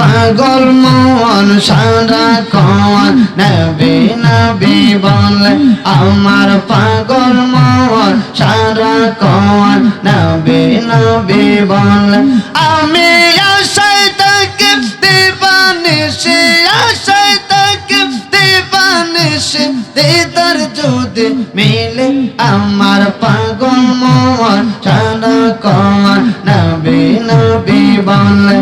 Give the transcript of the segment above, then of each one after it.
পাগল মন সারা কন নবী নবী বলে, আমার পাগল মন সারা কন নবী নবী বলে, আমি আশায় তাকে দিবানিসে আশায় তাকে দিবানিসে দিদার যদি মিলে আমার পাগল মন সারা কন নবী নবী বলে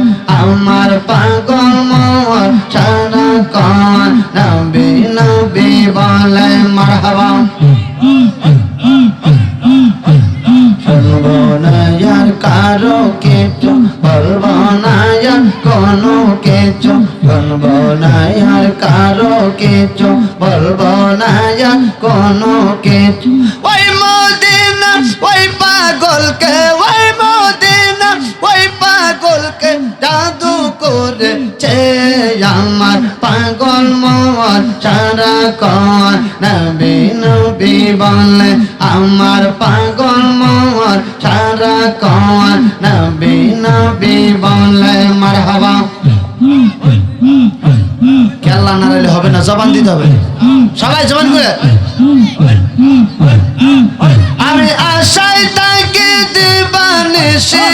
কন নবী নবী আমার পাগল মন সারা কন নবী নবী বলে, মারহাবা। খেলা না হবে না, জবান দিতে হবে। সবাই জবান করে। আমি আশায় তাকে দেবানে, সে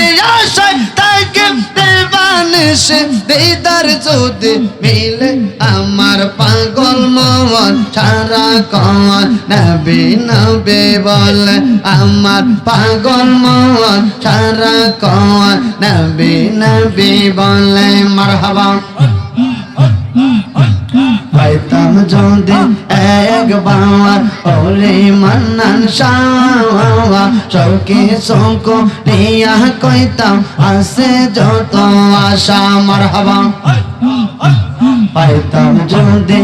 দেবানে সে দিদার যদি মিলে আমার পাগল মন সারা কন নবী নবী বলে আমার পাগল মন সারা কন নবী নবী বলে মারহাবা। পাইতাম যদি এক একবার ওরে মান্নান শাওয়া চৌকি শঙ্ক নিয়া কইতাম আসে যত আশা মারহাবা। পাইতাম যদি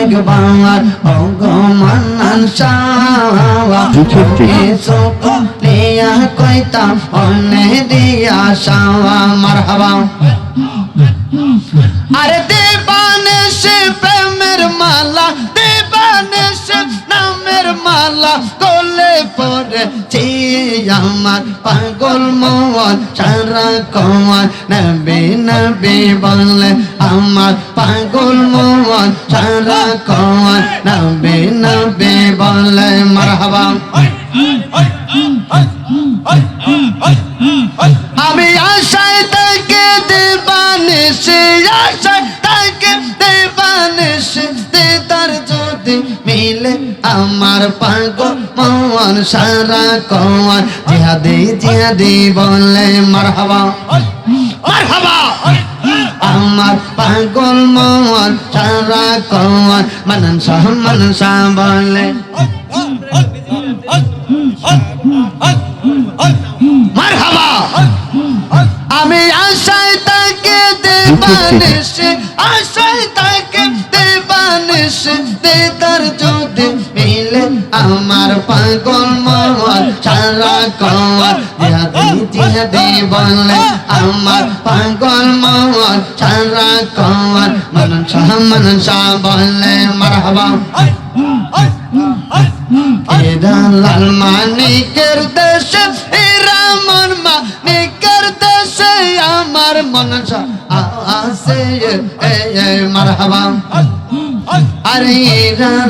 একবার ওগো মান্নান শাওয়া চৌকি শঙ্ক নিয়া কইতাম অনে দিয়া শাওয়া মারহাবা। আরে দেবানে সে প্রেমের মালা মালা গলে পরে আমার পাগল মন সারা কমান নবী নবী বলে আমার পাগল মন সারা কমান নবী নবী বলে মারহাবা। আমি আশায় তাকে দেবানে, সে আশায় মিলে আমার পাগল মন সারা কন জিহাদি জিহাদি বলে মারহাবা। মারহাবা। আমার পাগল মন সারা কন মানন শাহ মানন শাহ বলে মারহাবা। আমি আশায় তাকে দেবানিসে আশায় আমার পাগল মন আমার পাগল মন সারা কন মনন শাহ মনন শাহ লাল মানিকের দেশে এরা মন মানিকের দেশে আমার মন মারহাবা। আরে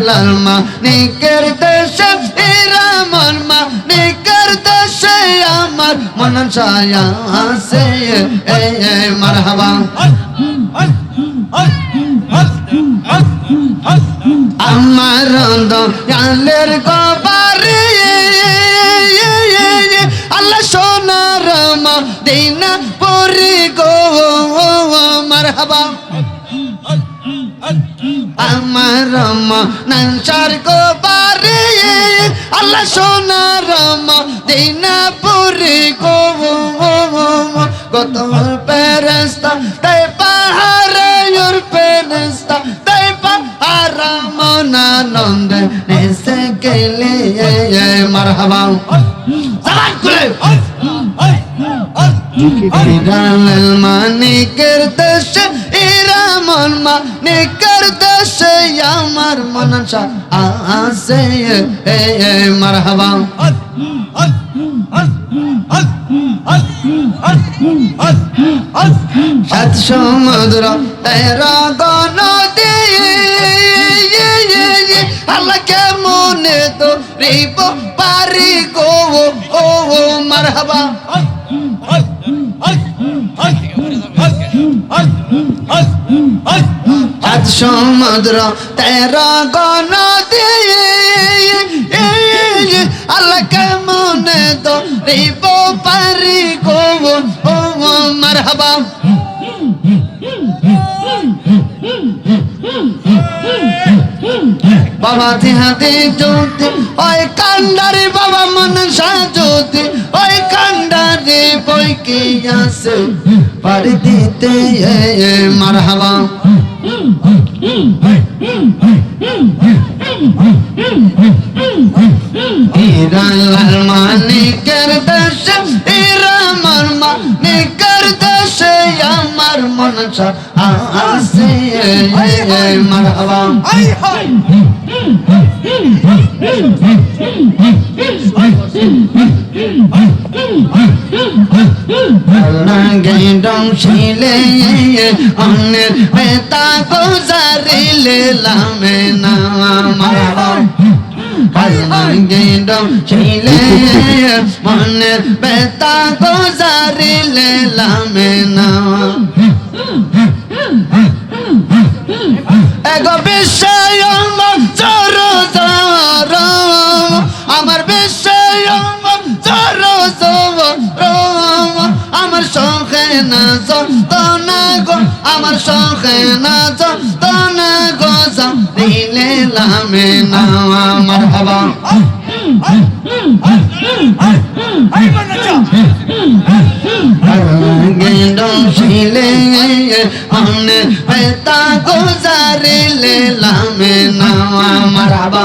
লাল মানিকের দেশে এরা মন মানিকের দেশে আমার মন এ এ, মারহাবা। আমার দয়ালের গবারে, আল্লাহ সোনার দিনা পরি গো মারহাবা আমার নানসার গবারে আল্লাহ সোনার দিনা পরি গো কত পেরেস্তা তাই পাহাড়ে ওর পেরেস্তা তাই পাহারা মনানন্দ নেসে গেলে মারহাবা। সালাম করে ইরানের মানিকের দেশে ইরামন মানিকের দেশে আমার মনসা আসে মারহাবা। সাত সমুদ্র, তেরা গণ আল্লাহ কেমনে তো রিব পারি গো ও, মারহাবা। সাত সমুদ্র তেরা গণ আল্লাহ কেমনে তো রিব পারি গো। ও মারহাবা। বাবা দেহাতে জ্যোতি ওই কান্ডারে বাবা মনসা জ্যোতি ওই কান্ডারে বই কে আসে পারি দিতে মারহাবা হিরালাল মানিকের দেশে মানিকের আমার মনসা আসে মারহাবা গেডং শিলে অন্যের বেতা গোজারিলে লামে না মারহাবা গেডং শিলে মনের বেতা গোজারিলে লামে না এগো বিষয় শখে না যত না গো আমার শখে না যত না গো দিলে লামে না আমার হবা শিলে অন্যের বেতা গোজারিলে লামে না আমার হবা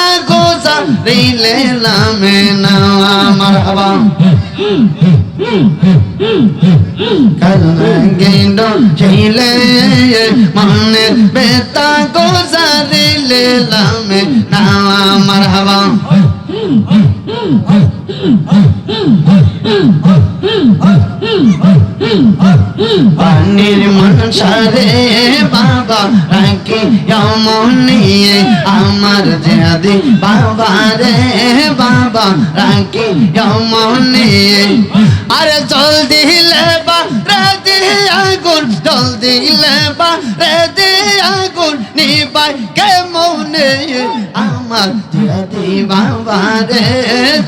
গোজা নামে লামে না আমার হবা গেন্ড ছিলে মনে বেতা গোজা রিলে লামে না আমার হবা পানির মনসারে বাবা, রাখি নিয়ে আমার যদি বাবা রে বাবা, রাখি নিয়ে আরে জল দিলে বা রে আগুন জল দিলে বা রে আগুন নিবাই কে মনে? যদি বাবা রে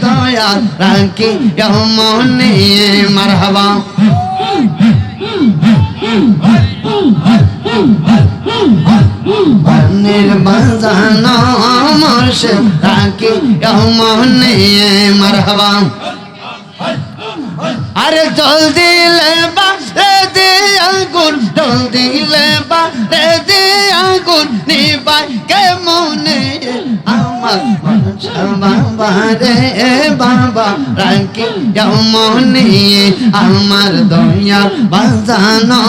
দয়া রাখি মনে মারহাবা। পানির বাজানো মর্শে রাখি মনে মারহাবা। আরে জল দিলে বা রে দি আগুন জল দিলে বা রে দি নিবাই, কে মনে বাবা রে বাবা আমার দয়া বাজানো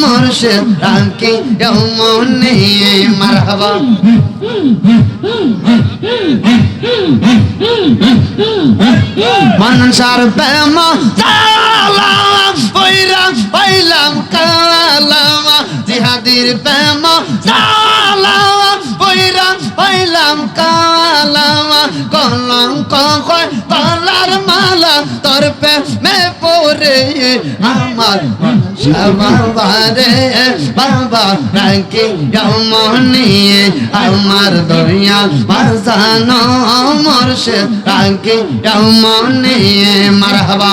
মর্শে রাখি মনে মারহাবা মনসার পইরা পাইলাম কালাম জিহাদির প্রেম পাইলাম কালাম, কলঙ্ক কয় কলার মালা, তোর প্রেমে পরে আমার বাবা রে বাবা রাখি মনি আমার দরিয়া বাজানো মর্শে রাখি মনি মারহাবা।